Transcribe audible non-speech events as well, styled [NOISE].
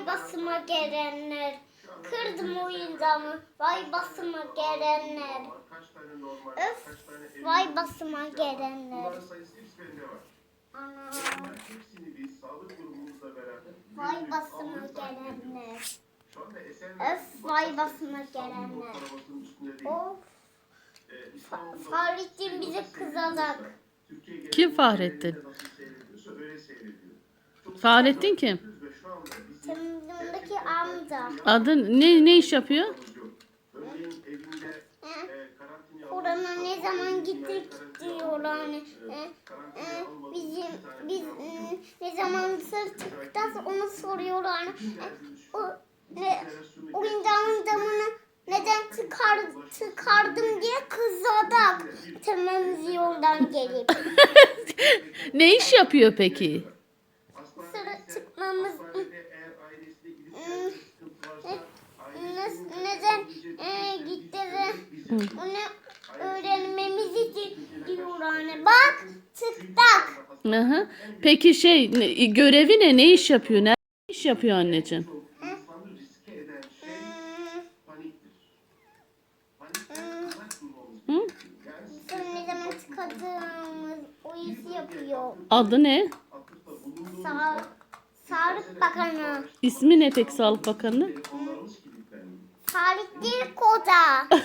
Vay basıma gelenler. Kırdım oyuncağımı. Vay basıma gelenler. Öf. Vay basıma gelenler. Vay basıma gelenler. Öf, vay basıma gelenler. Of. Fahrettin bize genelinde Kim Fahrettin? Fahrettin kim? Televizyondaki amca. Adı ne ne iş yapıyor? E, alınmış ne zaman gittik diyorlar hani. E, e, e, bizim biz e, ne zaman dışarı çıkacağız onu soruyorlar. hani. Şu. O ne oyuncağın camını neden çıkar çıkardım diye kızadak televizyondan gelip [LAUGHS] Ne iş yapıyor peki? İse- çıkmamız neden e, gitti bizim onu öğrenmemiz için diyor hani. Bak çıktık. Hı hı. Peki şey ne- görevi ne? Ne iş yapıyor? Ne iş yapıyor anneciğim? Hı? gerekiyor. Yani Sonra ne zaman çıkacağımız o işi yapıyor. Adı ne? Sağ, Sağlık Bakanı. İsmi ne peki Sağlık Bakanı? Fahrettin Koca. [LAUGHS]